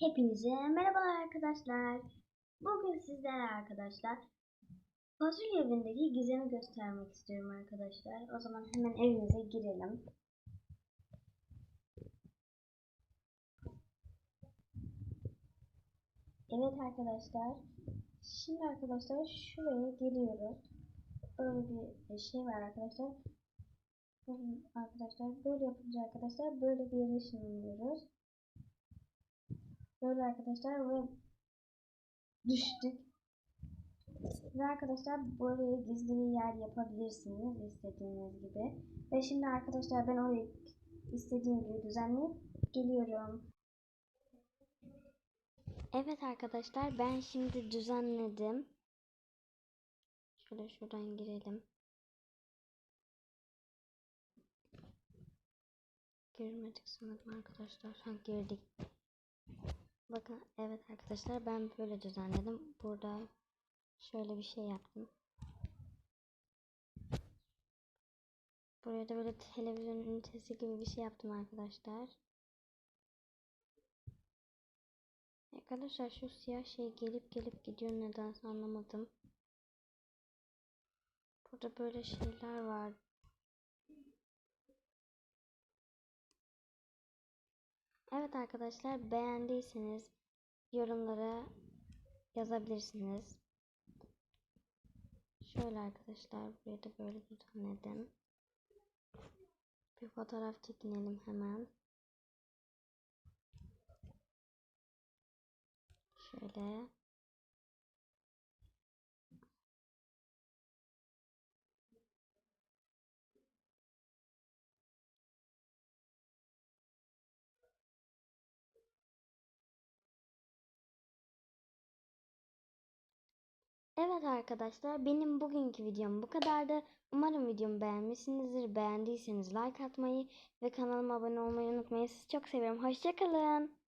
Hepinize merhabalar arkadaşlar. Bugün sizlere arkadaşlar fasulye evindeki gizemi göstermek istiyorum arkadaşlar. O zaman hemen evimize girelim. Evet arkadaşlar. Şimdi arkadaşlar şuraya geliyoruz. Böyle bir şey var arkadaşlar. Arkadaşlar böyle yapınca arkadaşlar böyle bir yere ışınlanıyoruz. Böyle arkadaşlar ve düştük. Ve arkadaşlar buraya gizli bir yer yapabilirsiniz istediğiniz gibi. Ve şimdi arkadaşlar ben orayı istediğim gibi düzenleyip geliyorum. Evet arkadaşlar ben şimdi düzenledim. Şöyle şuradan girelim. Girmedik sanırım arkadaşlar. Ha girdik. Bakın evet arkadaşlar ben böyle düzenledim. Burada şöyle bir şey yaptım. Buraya da böyle televizyon ünitesi gibi bir şey yaptım arkadaşlar. Arkadaşlar şu siyah şey gelip gelip gidiyor nedense anlamadım. Burada böyle şeyler var. Evet arkadaşlar beğendiyseniz yorumlara yazabilirsiniz. Şöyle arkadaşlar buraya da böyle düzenledim. Bir fotoğraf çekinelim hemen. Şöyle. Evet arkadaşlar benim bugünkü videom bu kadardı. Umarım videomu beğenmişsinizdir. Beğendiyseniz like atmayı ve kanalıma abone olmayı unutmayın. Sizi çok seviyorum. Hoşçakalın.